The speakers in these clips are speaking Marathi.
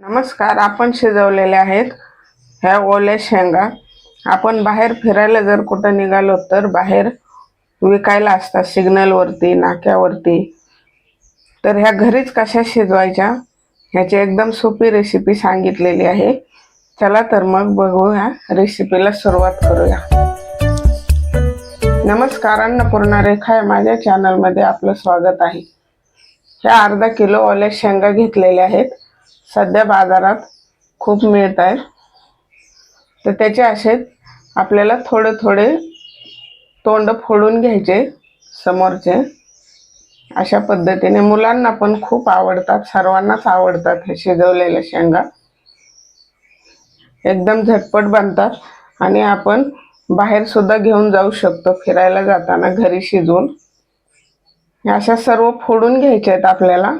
नमस्कार आपण शिजवलेले आहेत ह्या ओल्या शेंगा. आपण बाहेर फिरायला जर कुठं निघालो तर बाहेर विकायला असतात सिग्नलवरती नाक्यावरती. तर ह्या घरीच कशा शिजवायच्या ह्याची एकदम सोपी रेसिपी सांगितलेली आहे. चला तर मग बघू ह्या रेसिपीला सुरुवात करूया. नमस्कार अन्नपूर्णा रेखा या माझ्या चॅनलमध्ये आपलं स्वागत आहे. ह्या अर्धा किलो ओल्या शेंगा घेतलेल्या आहेत. सध्या बाजारात खूप मिळत आहेत. तर त्याचे असे आपल्याला थोडे थोडे तोंड फोडून घ्यायचे समोरचे. अशा पद्धतीने मुलांना पण खूप आवडतात सर्वांनाच आवडतात हे शिजवलेल्या शेंगा. एकदम झटपट बनतात आणि आपण बाहेरसुद्धा घेऊन जाऊ शकतो फिरायला जाताना घरी शिजवून. हे अशा सर्व फोडून घ्यायच्या आहेत आपल्याला.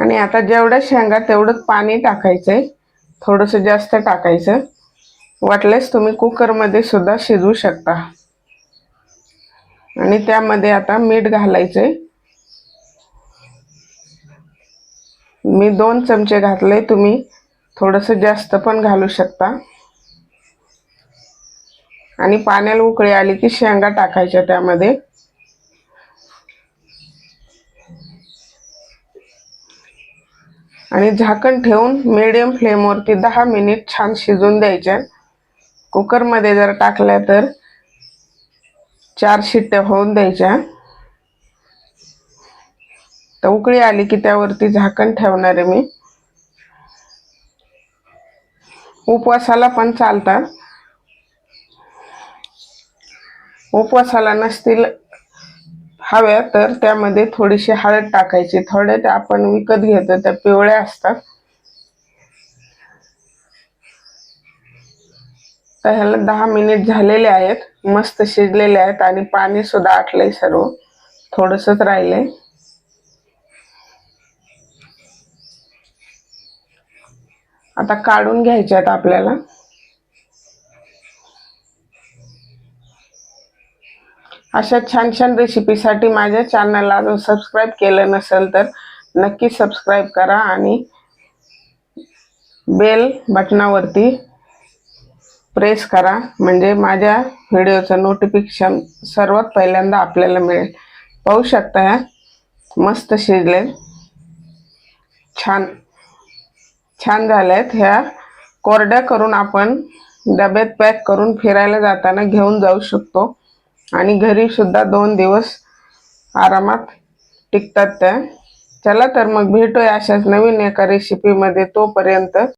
आणि आता जेवढ्या शेंगा तेवढंच पाणी टाकायचं आहे थोडंसं जास्त टाकायचं. वाटल्यास तुम्ही कुकरमध्ये सुद्धा शिजवू शकता. आणि त्यामध्ये आता मीठ घालायचंय. मी दोन चमचे घातले तुम्ही थोडंसं जास्त पण घालू शकता. आणि पाण्याला उकळी आली की शेंगा टाकायच्या त्यामध्ये. आणि झाकण ठेवून मिडियम फ्लेमवरती दहा मिनिट छान शिजून द्यायच्या कुकरमध्ये जर टाकल्या तर चार शिट्ट्या होऊन द्यायच्या. तर उकळी आली की त्यावरती झाकण ठेवणार आहे मी. उपवासाला पण चालतात. उपवासाला नसतील हव्या तर त्यामध्ये थोडीशी हळद टाकायची. थोडे त्या आपण विकत घेतो त्या पिवळ्या असतात. तर ह्याला दहा मिनिट झालेले आहेत. मस्त शिजलेले आहेत आणि पाणी सुद्धा आटलंय सर्व. थोडंसंच राहिलंय. आता काढून घ्यायचे आहेत आपल्याला. अशा छान छान रेसिपीसाठी माझ्या चॅनलला अजून सबस्क्राईब केलं नसेल तर नक्की सबस्क्राईब करा आणि बेल बटनावरती प्रेस करा. म्हणजे माझ्या व्हिडिओचं नोटिफिकेशन सर्वात पहिल्यांदा आपल्याला मिळेल. पाहू शकता ह्या मस्त शिजले छान. छान झाल्यात ह्या. कोरड्या करून आपण डब्यात पॅक करून फिरायला जाताना घेऊन जाऊ शकतो. आणि घरी सुद्धा दोन दिवस आरामात टिकतात त्या. चला तर मग भेटूया अशाच नवीन एका रेसिपीमध्ये तोपर्यंत.